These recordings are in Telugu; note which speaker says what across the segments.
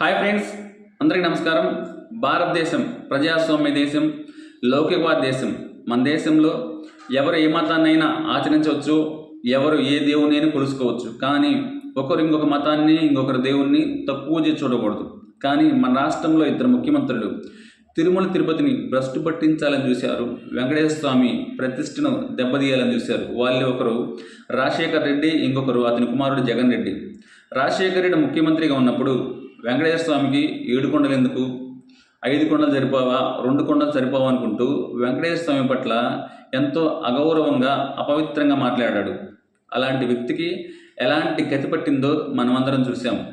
Speaker 1: హాయ్ ఫ్రెండ్స్ అందరికీ నమస్కారం. భారతదేశం ప్రజాస్వామ్య దేశం లౌకికవాద దేశం. మన దేశంలో ఎవరు ఏ మతాన్నైనా ఆచరించవచ్చు ఎవరు ఏ దేవునైనా కొలుసుకోవచ్చు. కానీ ఒకరు ఇంకొక మతాన్ని ఇంకొకరు దేవుణ్ణి తక్కువ చేసి చూడకూడదు. కానీ మన రాష్ట్రంలో ఇద్దరు ముఖ్యమంత్రులు తిరుమల తిరుపతిని భ్రష్టు పట్టించాలని చూశారు వెంకటేశ్వర స్వామి ప్రతిష్టను దెబ్బతీయాలని చూశారు. వాళ్ళు ఒకరు రాజశేఖర్ రెడ్డి ఇంకొకరు అతని కుమారుడు జగన్ రెడ్డి. రాజశేఖర్ రెడ్డి ముఖ్యమంత్రిగా ఉన్నప్పుడు వెంకటేశ్వర స్వామికి ఏడు కొండలు ఎందుకు? ఐదు కొండలు సరిపోవా? రెండు కొండలు సరిపోవా అనుకుంటూ వెంకటేశ్వర స్వామి పట్ల ఎంతో అగౌరవంగా అపవిత్రంగా మాట్లాడాడు. అలాంటి వ్యక్తికి ఎలాంటి గతి పట్టిందో మనమందరం చూసాం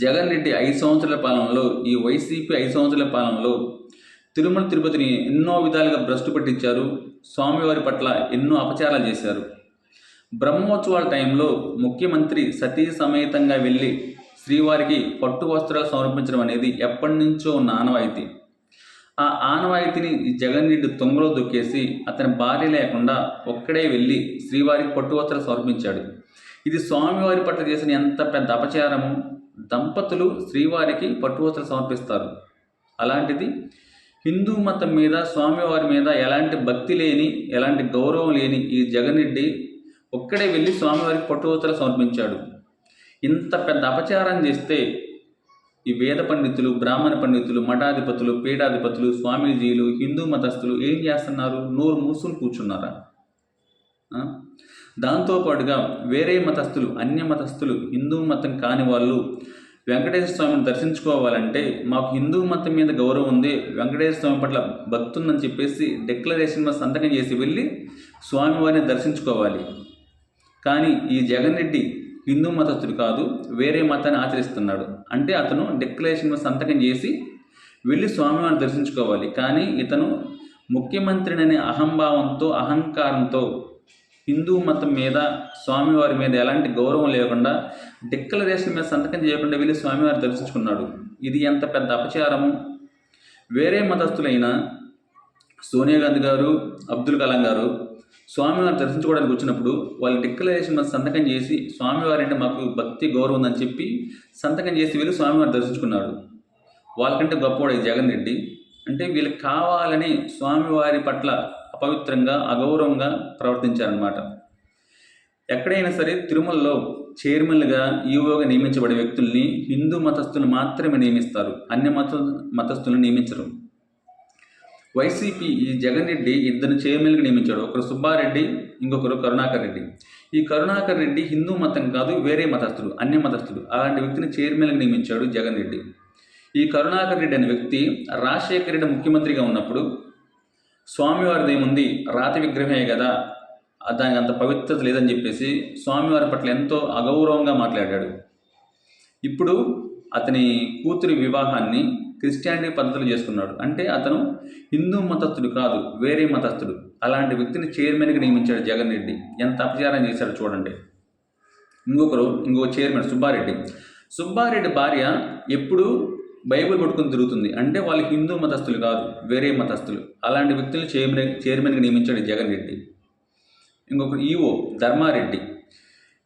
Speaker 1: జగన్ రెడ్డి ఐదు సంవత్సరాల పాలనలో ఈ వైసీపీ ఐదు సంవత్సరాల పాలనలో తిరుమల తిరుపతిని ఎన్నో విధాలుగా భ్రష్టు పట్టించారు. స్వామివారి పట్ల ఎన్నో అపచారాలు చేశారు. బ్రహ్మోత్సవాల టైంలో ముఖ్యమంత్రి సతీ సమేతంగా వెళ్ళి శ్రీవారికి పట్టు వస్త్రాలు సమర్పించడం అనేది ఎప్పటి నుంచో ఉన్న ఆనవాయితీ. ఆ ఆనవాయితీని జగన్ రెడ్డి తొంగలో దొక్కేసి అతని భార్య లేకుండా ఒక్కడే వెళ్ళి శ్రీవారికి పట్టు వస్త్రాలు సమర్పించాడు. ఇది స్వామివారి పట్ల చేసిన ఎంత పెద్ద అపచారము? దంపతులు శ్రీవారికి పట్టు వస్త్రాలు సమర్పిస్తారు. అలాంటిది హిందూ మతం మీద స్వామివారి మీద ఎలాంటి భక్తి లేని ఎలాంటి గౌరవం లేని ఈ జగన్ రెడ్డి ఒక్కడే వెళ్ళి స్వామివారికి పట్టు సమర్పించాడు. ఇంత పెద్ద అపచారం చేస్తే ఈ వేద పండితులు బ్రాహ్మణ పండితులు మఠాధిపతులు పీఠాధిపతులు స్వామీజీలు హిందూ మతస్థులు ఏం చేస్తున్నారు? నోరు మూసులు కూర్చున్నారా? దాంతోపాటుగా వేరే మతస్థులు అన్య మతస్థులు హిందూ మతం కాని వాళ్ళు వెంకటేశ్వర స్వామిని దర్శించుకోవాలంటే మాకు హిందూ మతం మీద గౌరవం ఉంది వెంకటేశ్వర స్వామి పట్ల భక్తుందని చెప్పేసి డిక్లరేషన్ మీద సంతకం చేసి వెళ్ళి స్వామివారిని దర్శించుకోవాలి. కానీ ఈ జగన్ రెడ్డి హిందూ మతస్థుడు కాదు వేరే మతాన్ని ఆచరిస్తున్నాడు. అంటే అతను డిక్లరేషన్ మీద సంతకం చేసి వెళ్ళి స్వామివారిని దర్శించుకోవాలి. కానీ ఇతను ముఖ్యమంత్రిననే అహంభావంతో అహంకారంతో హిందూ మతం మీద స్వామివారి మీద ఎలాంటి గౌరవం లేకుండా డిక్లరేషన్ మీద సంతకం చేయకుండా వెళ్ళి స్వామివారిని దర్శించుకున్నాడు. ఇది ఎంత పెద్ద అపచారము వేరే మతస్థులైన సోనియా గాంధీ గారు అబ్దుల్ కలాం గారు స్వామివారిని దర్శించుకోవడానికి వచ్చినప్పుడు వాళ్ళు డిక్లరేషన్ మన సంతకం చేసి స్వామివారి అంటే మాకు భక్తి గౌరవం ఉందని చెప్పి సంతకం చేసి వెళ్ళి స్వామివారిని దర్శించుకున్నాడు వాళ్ళకంటే గొప్పవాడు ఈ జగన్ రెడ్డి. అంటే వీళ్ళకి కావాలని స్వామివారి పట్ల అపవిత్రంగా అగౌరవంగా ప్రవర్తించారనమాట ఎక్కడైనా సరే తిరుమలలో చైర్మన్లుగా ఈవోగా నియమించబడే వ్యక్తుల్ని హిందూ మతస్థులు మాత్రమే నియమిస్తారు. అన్య మత మతస్థులను నియమించరు. వైసీపీ ఈ జగన్ రెడ్డి ఇద్దరు చైర్మన్గా నియమించాడు. ఒకరు సుబ్బారెడ్డి ఇంకొకరు కరుణాకర్ రెడ్డి. ఈ కరుణాకర్ రెడ్డి హిందూ మతం కాదు వేరే మతస్థుడు అన్య మతస్థుడు. అలాంటి వ్యక్తిని చైర్మన్గా నియమించాడు జగన్ రెడ్డి. ఈ కరుణాకర్ రెడ్డి అనే వ్యక్తి రాజశేఖర రెడ్డి ముఖ్యమంత్రిగా ఉన్నప్పుడు స్వామివారిది ఏముంది రాతి విగ్రహమే కదా దానికి అంత పవిత్రత లేదని చెప్పేసి స్వామివారి పట్ల ఎంతో అగౌరవంగా మాట్లాడాడు. ఇప్పుడు అతని కూతురి వివాహాన్ని క్రిస్టియానిటీ పద్ధతులు చేసుకున్నాడు. అంటే అతను హిందూ మతస్థుడు కాదు వేరే మతస్థుడు. అలాంటి వ్యక్తిని చైర్మన్గా నియమించాడు జగన్ రెడ్డి. ఎంత అపచారం చేశాడు చూడండి. ఇంకొకరు ఇంకొక చైర్మన్ సుబ్బారెడ్డి. సుబ్బారెడ్డి భార్య ఎప్పుడు బైబిల్ పట్టుకుని తిరుగుతుంది. అంటే వాళ్ళు హిందూ మతస్థులు కాదు వేరే మతస్థులు. అలాంటి వ్యక్తులు చైర్మన్ చైర్మన్గా నియమించాడు జగన్ రెడ్డి. ఇంకొకరు ఈవో ధర్మారెడ్డి.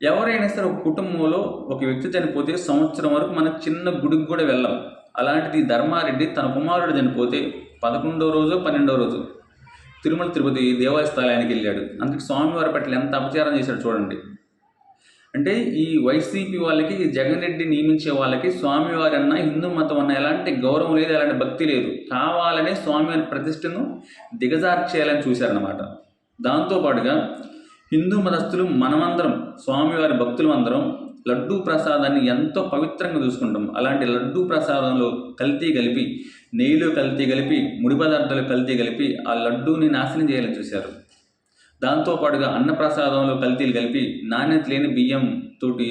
Speaker 1: ఎవరైనా సరే ఒక కుటుంబంలో ఒక వ్యక్తి చనిపోతే సంవత్సరం వరకు మన చిన్న గుడికి కూడా వెళ్ళాం. అలాంటిది ధర్మారెడ్డి తన కుమారుడు చనిపోతే పదకొండో రోజు పన్నెండో రోజు తిరుమల తిరుపతి దేవాలయ వెళ్ళాడు. అందుకే స్వామివారి పట్ల ఎంత అపచారం చేశాడు చూడండి. అంటే ఈ వైసీపీ వాళ్ళకి జగన్ రెడ్డి నియమించే వాళ్ళకి స్వామివారి అన్న హిందూ మతం అన్న ఎలాంటి గౌరవం లేదు ఎలాంటి భక్తి లేదు. కావాలనే స్వామివారి ప్రతిష్టను దిగజార్చేయాలని చూశారనమాట దాంతోపాటుగా హిందూ మతస్థులు మనమందరం స్వామివారి భక్తులు అందరం లడ్డూ ప్రసాదాన్ని ఎంతో పవిత్రంగా చూసుకుంటాం. అలాంటి లడ్డూ ప్రసాదంలో కల్తీ కలిపి నెయ్యిలో కల్తీ కలిపి ముడి పదార్థాలు కల్తీ కలిపి ఆ లడ్డూని నాశనం చేయాలని చూశారు. దాంతోపాటుగా అన్నప్రసాదంలో కల్తీలు కలిపి నాణ్యత లేని బియ్యం తోటి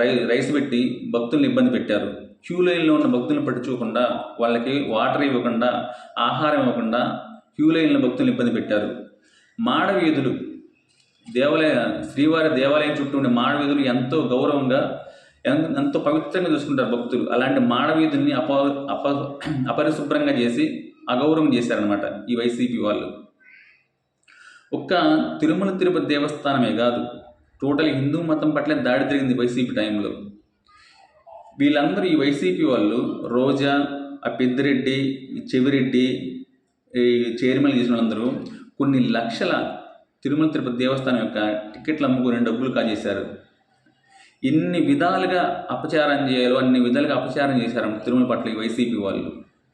Speaker 1: రై రైస్ పెట్టి భక్తుల్ని ఇబ్బంది పెట్టారు. క్యూ లైన్లో ఉన్న భక్తులను పట్టించుకోకుండా వాళ్ళకి వాటర్ ఇవ్వకుండా ఆహారం ఇవ్వకుండా క్యూ లైన్లో భక్తులను ఇబ్బంది పెట్టారు. మాడవీధులు దేవాలయ శ్రీవారి దేవాలయం చుట్టూ ఉండే మాడవీధులు ఎంతో గౌరవంగా ఎంతో పవిత్రంగా చూసుకుంటారు భక్తులు. అలాంటి మాడవీధుల్ని అప అప అపరిశుభ్రంగా చేసి అగౌరవం చేశారనమాట ఈ వైసీపీ వాళ్ళు. ఒక్క తిరుమల తిరుపతి దేవస్థానమే కాదు టోటల్ హిందూ మతం పట్ల దాడి జరిగింది వైసీపీ టైంలో. వీళ్ళందరూ ఈ వైసీపీ వాళ్ళు రోజా ఆ పెద్దిరెడ్డి చెవిరెడ్డి ఈ చైర్మన్ చేసిన వాళ్ళందరూ కొన్ని లక్షల తిరుమల తిరుపతి దేవస్థానం యొక్క టికెట్లు అమ్ముకునే డబ్బులు కాజేశారు. ఇన్ని విధాలుగా అపచారం చేయాలో అన్ని విధాలుగా అపచారం చేశారు తిరుమల పట్ల ఈ వైసీపీ వాళ్ళు.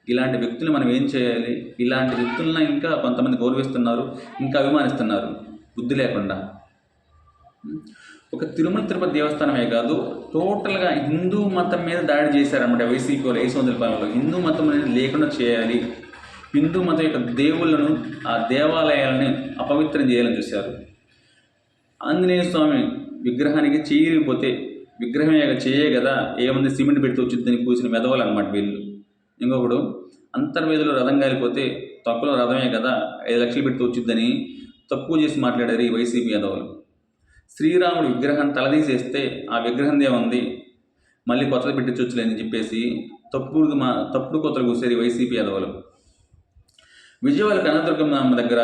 Speaker 1: ఇలాంటి వ్యక్తులు మనం ఏం చేయాలి? ఇలాంటి వ్యక్తులను ఇంకా కొంతమంది గౌరవిస్తున్నారు ఇంకా అభిమానిస్తున్నారు. బుద్ధి లేకుండా. ఒక తిరుమల తిరుపతి దేవస్థానమే కాదు టోటల్గా హిందూ మతం మీద దాడి చేశారన్నమాట వైసీపీ వాళ్ళు ఐదు వందల పాలనలో హిందూ మతం అనేది లేకుండా చేయాలి. హిందూ మతం యొక్క దేవుళ్ళను ఆ దేవాలయాలని అపవిత్రం చేయాలని చూశారు. ఆంజనేయ స్వామి విగ్రహానికి చేయకపోతే యొక్క చేయే కదా ఏముంది సిమెంట్ పెడితే వచ్చిందని కూసిన మెదవాలి అనమాట వీళ్ళు. ఇంకొకడు అంతర్వేదిలో రథం కాలిపోతే తక్కువలో రథమే కదా ఐదు లక్షలు పెడితే వచ్చిద్దని తక్కువ చేసి మాట్లాడారు ఈ వైసీపీ యాదవులు. శ్రీరాముడు విగ్రహం తలదీసేస్తే ఆ విగ్రహం ఏముంది? మళ్ళీ కొత్తలు పెట్టించొచ్చులేని చెప్పేసి తప్పుడు మా తప్పుడు కొత్తలు కూసేది ఈ వైసీపీ యాదవులు. విజయవాడ కనదుర్గమ్మ దగ్గర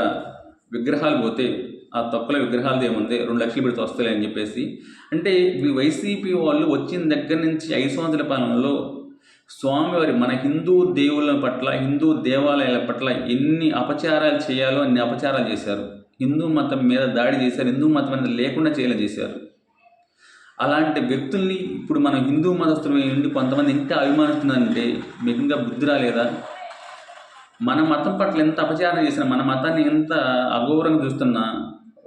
Speaker 1: విగ్రహాలు పోతే ఆ తొక్కల విగ్రహాలు ఏముంది? రెండు లక్షలు పెడితే వస్తాయి అని చెప్పేసి. అంటే మీ వైసీపీ వాళ్ళు వచ్చిన దగ్గర నుంచి ఐదు సంవత్సరాల పాలనలో స్వామివారి మన హిందూ దేవుళ్ళ పట్ల హిందూ దేవాలయాల పట్ల ఎన్ని అపచారాలు చేయాలో అన్ని అపచారాలు చేశారు. హిందూ మతం మీద దాడి చేశారు హిందూ మతం అనేది లేకుండా చేయలే చేశారు. అలాంటి వ్యక్తుల్ని ఇప్పుడు మనం హిందూ మతస్థులు ఉండి కొంతమంది ఇంకా అభిమానిస్తున్నారంటే మీకు ఇంకా బుద్ధి రాలేదా? మన మతం పట్ల ఎంత అపచారం చేసినా మన మతాన్ని ఎంత అఘోరంగా చూస్తున్నా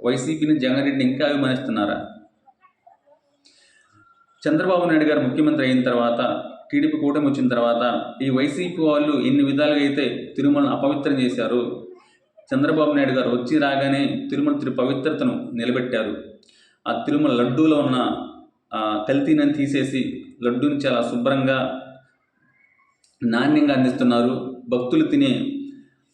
Speaker 1: వైసీపీని జగన్రెడ్డిని ఇంకా అభిమానిస్తున్నారా? చంద్రబాబు నాయుడు గారు ముఖ్యమంత్రి అయిన తర్వాత టీడీపీ కూటమి వచ్చిన తర్వాత ఈ వైసీపీ వాళ్ళు ఎన్ని విధాలుగా అయితే తిరుమలను అపవిత్రం చేశారు చంద్రబాబు నాయుడు గారు వచ్చి రాగానే తిరుమల తిరు పవిత్రతను నిలబెట్టారు. ఆ తిరుమల లడ్డూలో ఉన్న ఆ కల్తీనని తీసేసి లడ్డూని చాలా శుభ్రంగా నాణ్యంగా అందిస్తున్నారు. భక్తులు తినే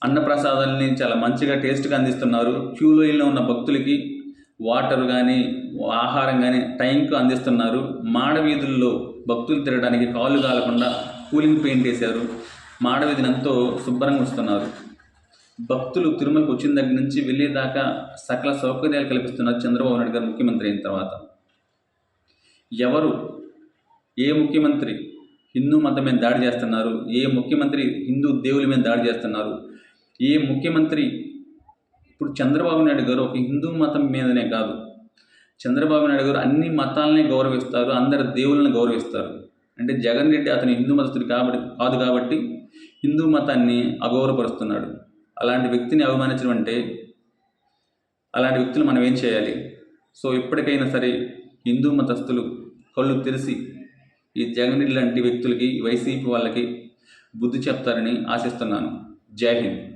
Speaker 1: అన్నప్రసాదాలని చాలా మంచిగా టేస్ట్గా అందిస్తున్నారు. క్యూ లైన్లో ఉన్న భక్తులకి వాటర్ కానీ ఆహారం కానీ టైంకు అందిస్తున్నారు. మాడ వీధుల్లో భక్తులు తిరగడానికి కాళ్ళు కాలకుండా కూలింగ్ పెయింట్ వేశారు. మాడ వీధిని ఎంతో శుభ్రంగా ఉంచుతున్నారు. భక్తులు తిరుమలకు వచ్చిన దగ్గర నుంచి వెళ్ళేదాకా సకల సౌకర్యాలు కల్పిస్తున్నారు చంద్రబాబు నాయుడు గారు ముఖ్యమంత్రి అయిన తర్వాత. ఎవరు? ఏ ముఖ్యమంత్రి? హిందూ మతం మీద దాడి చేస్తున్నారు. ఏ ముఖ్యమంత్రి హిందూ దేవుల మీద దాడి చేస్తున్నారు? ఏ ముఖ్యమంత్రి ఇప్పుడు చంద్రబాబు నాయుడు గారు ఒక హిందూ మతం మీదనే కాదు. చంద్రబాబు నాయుడు గారు అన్ని మతాలని గౌరవిస్తారు అందరి దేవుళ్ళని గౌరవిస్తారు. అంటే జగన్ రెడ్డి అతను హిందూ మతస్థుడు కాబట్టి కాదు కాబట్టి హిందూ మతాన్ని అగౌరవపరుస్తున్నాడు. అలాంటి వ్యక్తిని అవమానించడం అంటే అలాంటి వ్యక్తులు మనం ఏం చేయాలి? సో ఇప్పటికైనా సరే హిందూ మతస్థులు కళ్ళు తెరిసి ఈ జగన్ లాంటి వ్యక్తులకి వైసీపీ వాళ్ళకి బుద్ధి చెప్తారని ఆశిస్తున్నాను. జై హింద్.